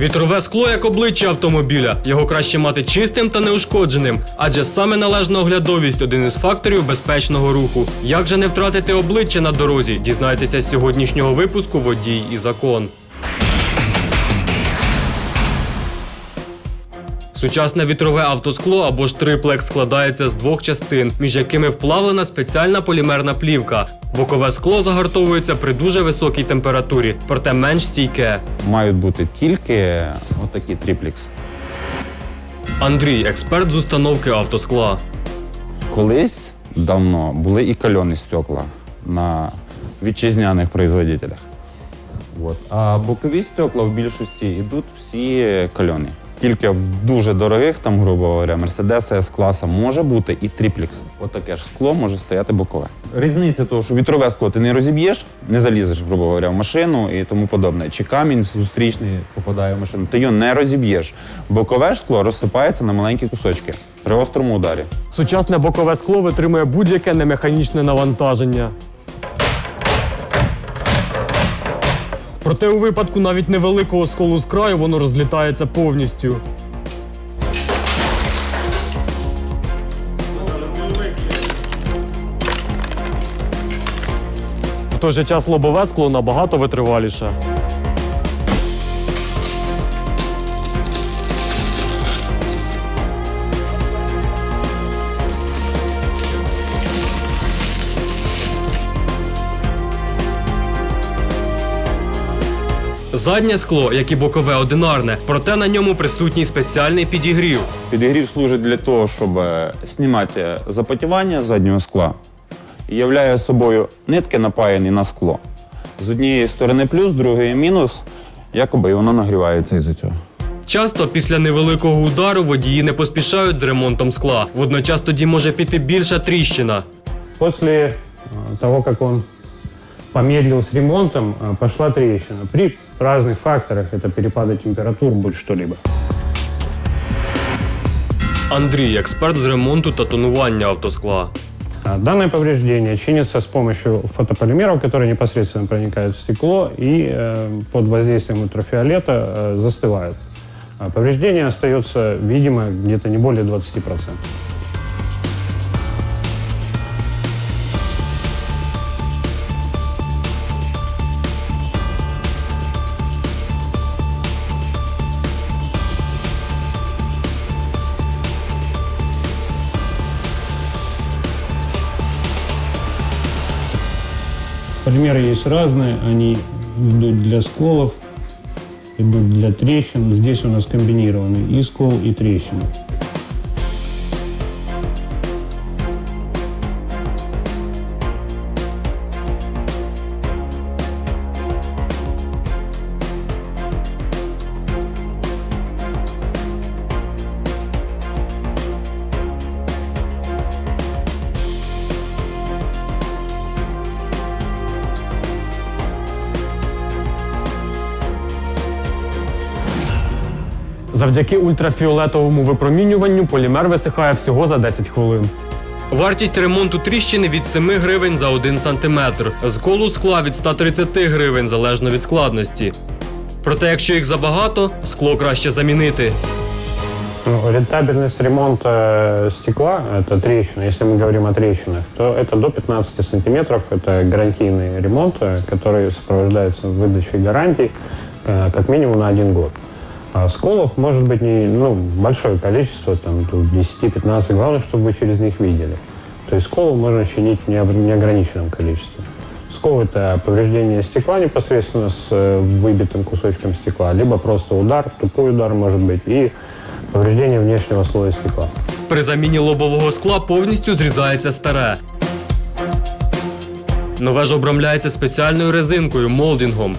Вітрове скло як обличчя автомобіля. Його краще мати чистим та неушкодженим, адже саме належна оглядовість один із факторів безпечного руху. Як же не втратити обличчя на дорозі? Дізнайтеся з сьогоднішнього випуску Водій і закон. Сучасне вітрове автоскло або ж триплекс складається з двох частин, між якими вплавлена спеціальна полімерна плівка. Бокове скло загартовується при дуже високій температурі, проте менш стійке. Мають бути тільки отакі тріплікс. Андрій, експерт з установки автоскла. Колись давно були і кальоні стекла на вітчизняних производителях. От. А бокові стекла в більшості йдуть всі кальоні. Тільки в дуже дорогих, там, грубо говоря, Mercedes s класа може бути і тріплікс. Отаке ж скло може стояти бокове. Різниця того, що вітрове скло ти не розіб'єш, не залізеш, грубо говоря, в машину і тому подобне. Чи камінь зустрічний попадає в машину, ти його не розіб'єш. Бокове ж скло розсипається на маленькі кусочки при острому ударі. Сучасне бокове скло витримує будь-яке немеханічне навантаження. Проте у випадку навіть невеликого сколу з краю воно розлітається повністю. В той же час лобове скло набагато витриваліше. Заднє скло, як і бокове, одинарне, проте на ньому присутній спеціальний підігрів. Підігрів служить для того, щоб е, знімати запотівання заднього скла і являє собою нитки напаяні на скло. З однієї сторони плюс, з другої мінус, якоби і воно нагрівається із-за цього. Часто після невеликого удару водії не поспішають з ремонтом скла. Водночас тоді може піти більша тріщина. После э, того, как он помедлил с ремонтом, э, пошла трещина. При разных факторах, это перепады температур, будь что-либо. Андрій, експерт з ремонту та тонування автоскла. А Данное повреждение чинится с помощью фотополимеров, которые непосредственно проникают в стекло и э, под воздействием ультрафиолета э, застывают. А Повреждение остается видимо где-то не более 20%. Полимеры есть разные, они идут для сколов, идут для трещин. Здесь у нас комбинированный и скол, и трещина. Завдяки ультрафіолетовому випромінюванню полімер висихає всього за 10 хвилин. Вартість ремонту тріщини від 7 гривень за 1 сантиметр. З колу скла від 130 гривень залежно від складності. Проте, якщо їх забагато, скло краще замінити. Ну, рентабельность ремонта э, стекла, это трещина, если мы говорим о трещинах, то это до 15 сантиметров. Это гарантийный ремонт, э, который сопровождается выдачей гарантий э, как минимум на один год. А сколов может быть не, ну, большое количество, там, до 10-15, главное, чтобы вы через них видели. То есть сколов можно чинить в необ- неограниченном количестве. Скол – это повреждение стекла непосредственно с э, выбитым кусочком стекла, либо просто удар, тупой удар может быть, и повреждение внешнего слоя стекла. При заміні лобового скла повністю зрізається старе. Нове ж обрамляється спеціальною резинкою молдінгом.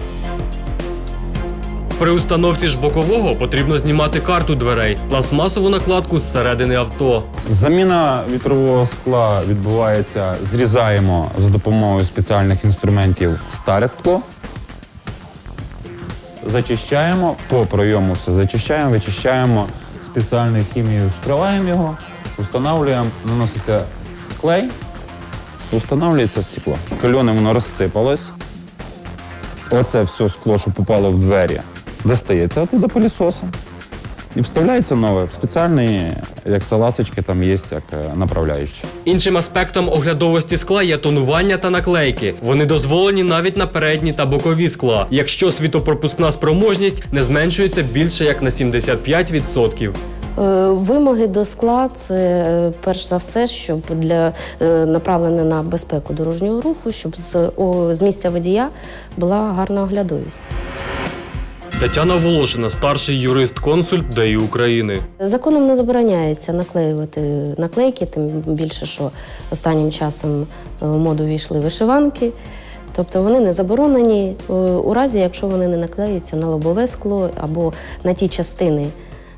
При установці ж бокового потрібно знімати карту дверей, пластмасову накладку зсередини авто. Заміна вітрового скла відбувається, зрізаємо за допомогою спеціальних інструментів старе скло. Зачищаємо, по пройому все зачищаємо, вичищаємо спеціальною хімією, вскриваємо його, встановлюємо, наноситься клей, встановлюється стекло. Кальоне воно розсипалось. Оце все скло, що попало в двері, достається оттуда пылесосом і вставляється нове в спеціальні, як саласочки, там є як е, направляючі. Іншим аспектом оглядовості скла є тонування та наклейки. Вони дозволені навіть на передні та бокові скла, якщо світопропускна спроможність не зменшується більше як на 75%. Е, Вимоги до скла це е, перш за все, щоб для е, направлене на безпеку дорожнього руху, щоб з, о, з місця водія була гарна оглядовість. Тетяна Волошина, старший юрист-консульт ДАІ України. Законом не забороняється наклеювати наклейки, тим більше, що останнім часом е, в моду війшли вишиванки. Тобто вони не заборонені е, у разі, якщо вони не наклеюються на лобове скло або на ті частини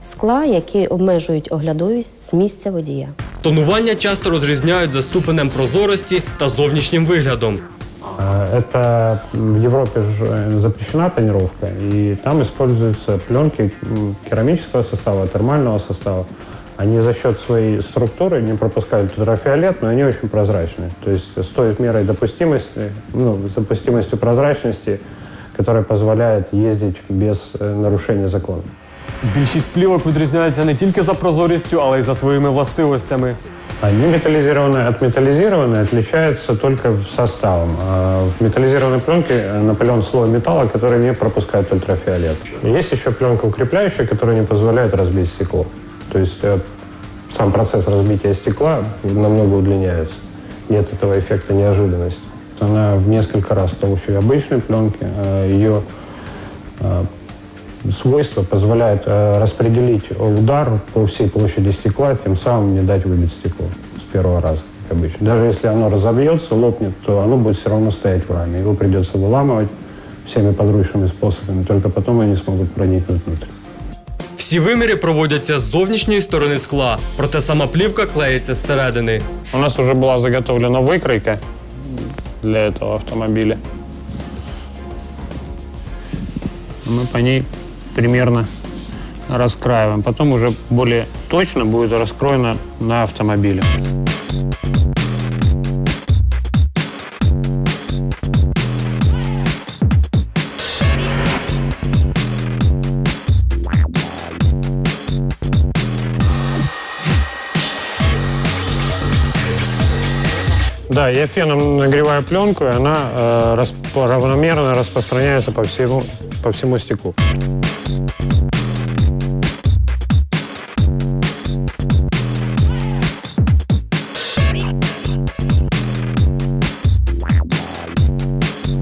скла, які обмежують оглядовість з місця водія. Тонування часто розрізняють за ступенем прозорості та зовнішнім виглядом. Э, Это в Европе же э, запрещена тонировка, и там используются пленки м, керамического состава, термального состава. Они за счет своей структуры не пропускают ультрафиолет, но они очень прозрачные. То есть с той мерой допустимости, ну, допустимостью прозрачности, которая позволяет ездить без э, нарушения закона. Більшість плівок відрізняються не тільки за прозорістю, але й за своїми властивостями. Они металлизированные от металлизированной отличаются только составом. А В металлизированной пленке э, напылен слой металла, который не пропускает ультрафиолет. Есть еще пленка укрепляющая, которая не позволяет разбить стекло. То есть э, сам процесс разбития стекла намного удлиняется. Нет этого эффекта неожиданности. Она в несколько раз толще обычной пленки. а Ее э, свойства позволяют э, распределить удар по всей площади стекла, тем самым не дать выбить стекло с первого раза, как обычно. Даже если оно разобьется, лопнет, то оно будет все равно стоять в раме. Его придется выламывать всеми подручными способами, только потом они смогут проникнуть внутрь. Всі виміри проводяться з зовнішньої сторони скла, проте сама плівка клеїться зсередини. У нас уже была заготовлена выкройка для этого автомобиля. Мы по ней примерно раскраиваем. Потом уже более точно будет раскроено на автомобиле. Да, я феном нагреваю пленку, и она э, расп- равномерно распространяется по всему, по всему стеклу.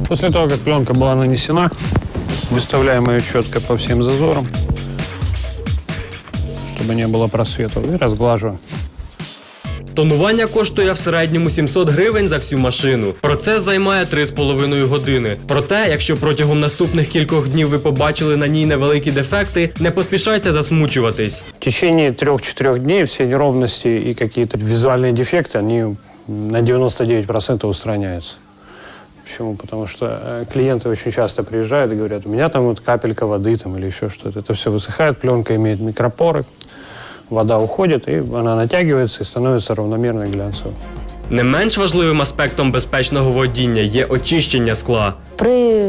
После того, как пленка была нанесена, выставляем ее четко по всем зазорам, чтобы не было просветов, и разглаживаем. Тонування коштує в середньому 700 гривень за всю машину. Процес займає 3,5 години. Проте, якщо протягом наступних кількох днів ви побачили на ній невеликі дефекти, не поспішайте засмучуватись. В течение трех-четырех дней все неровности и какие-то визуальные дефекты, они на 99% устраняются. Почему? Потому что э, клиенты очень часто приезжают и говорят, у меня там вот капелька воды там, или еще что-то. Это все высыхает, пленка имеет микропоры, вода уходит, и она натягивается и становится равномерной глянцевой. Не менш важливим аспектом безпечного водіння є очищення скла. При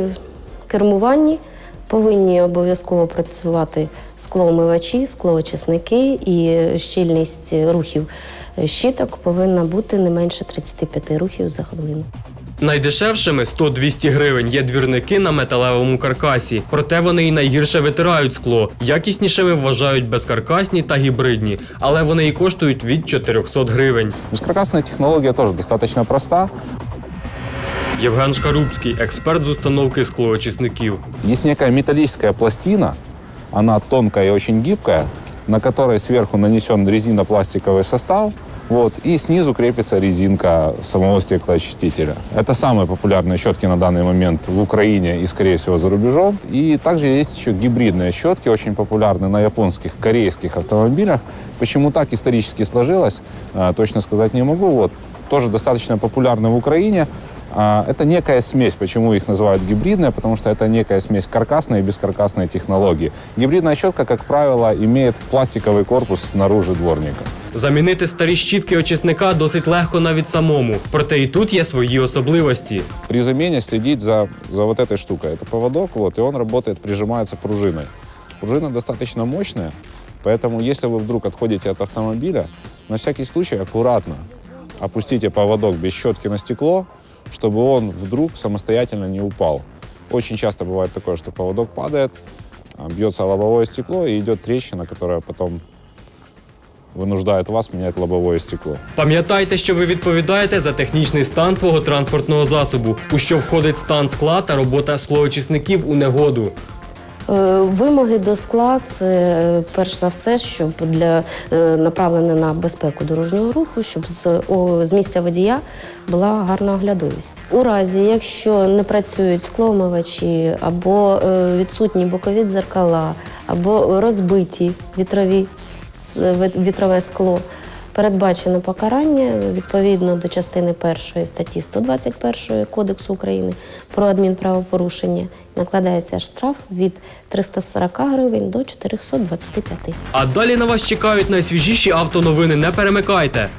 кермуванні повинні обов'язково працювати склоомивачі, склоочисники і щільність рухів щіток повинна бути не менше 35 рухів за хвилину. Найдешевшими 100-200 гривень є двірники на металевому каркасі, проте вони і найгірше витирають скло. Якіснішими вважають безкаркасні та гібридні, але вони і коштують від 400 гривень. Бескаркасная технология тоже достаточно проста. Євген Шкарубський, експерт з установки склоочисників. Есть некая металлическая пластина, она тонкая и очень гибкая, на которой сверху нанесен резинопластиковый состав, вот, и снизу крепится резинка самого стеклоочистителя. Это самые популярные щетки на данный момент в Украине и, скорее всего, за рубежом. И также есть еще гибридные щетки, очень популярны на японских, корейских автомобилях. Почему так исторически сложилось, э, точно сказать не могу. Вот, тоже достаточно популярны в Украине. А, Это некая смесь. Почему их называют гибридная? Потому что это некая смесь каркасной и бескаркасной технологии. Гибридная щетка, как правило, имеет пластиковый корпус снаружи дворника. Замінити старі щітки очисника досить легко навіть самому, проте і тут є свої особливості. При замене следить за, за вот этой штукой. Это поводок, вот, и он работает, прижимается пружиной. Пружина достаточно мощная, поэтому если вы вдруг отходите от автомобиля, на всякий случай аккуратно опустите поводок без щетки на стекло, чтобы он вдруг самостоятельно не упал. Очень часто бывает такое, что поводок падает, а, бьется о лобовое стекло и идет трещина, которая потом вынуждает вас менять лобовое стекло. Пам'ятайте, що ви відповідаєте за технічний стан свого транспортного засобу, у що входить стан скла та робота склоочисників у негоду. Е, Вимоги до скла це перш за все, щоб для е, направлене на безпеку дорожнього руху, щоб з, о, з місця водія була гарна оглядовість. У разі, якщо не працюють склоомивачі, або е, відсутні бокові дзеркала, або розбиті вітрові вітрове скло. Передбачено покарання відповідно до частини першої статті 121 Кодексу України про адмінправопорушення. Накладається штраф від 340 гривень до 425. А далі на вас чекають найсвіжіші автоновини. Не перемикайте.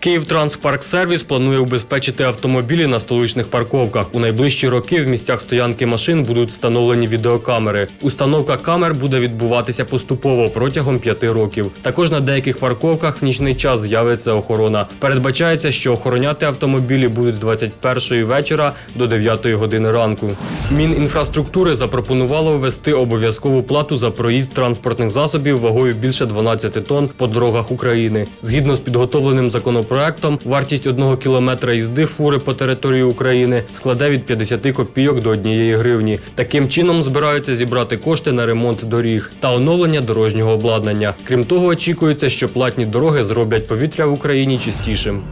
Київтранспарксервіс планує убезпечити автомобілі на столичних парковках. У найближчі роки в місцях стоянки машин будуть встановлені відеокамери. Установка камер буде відбуватися поступово протягом п'яти років. Також на деяких парковках в нічний час з'явиться охорона. Передбачається, що охороняти автомобілі будуть з 21 вечора до 9 години ранку. Мінінфраструктури запропонувало ввести обов'язкову плату за проїзд транспортних засобів вагою більше 12 тонн по дорогах України. Згідно з підготовленим законопроектом, вартість одного кілометра їзди фури по території України складе від 50 копійок до однієї гривні. Таким чином збираються зібрати кошти на ремонт доріг та оновлення дорожнього обладнання. Крім того, очікується, що платні дороги зроблять повітря в Україні чистішим.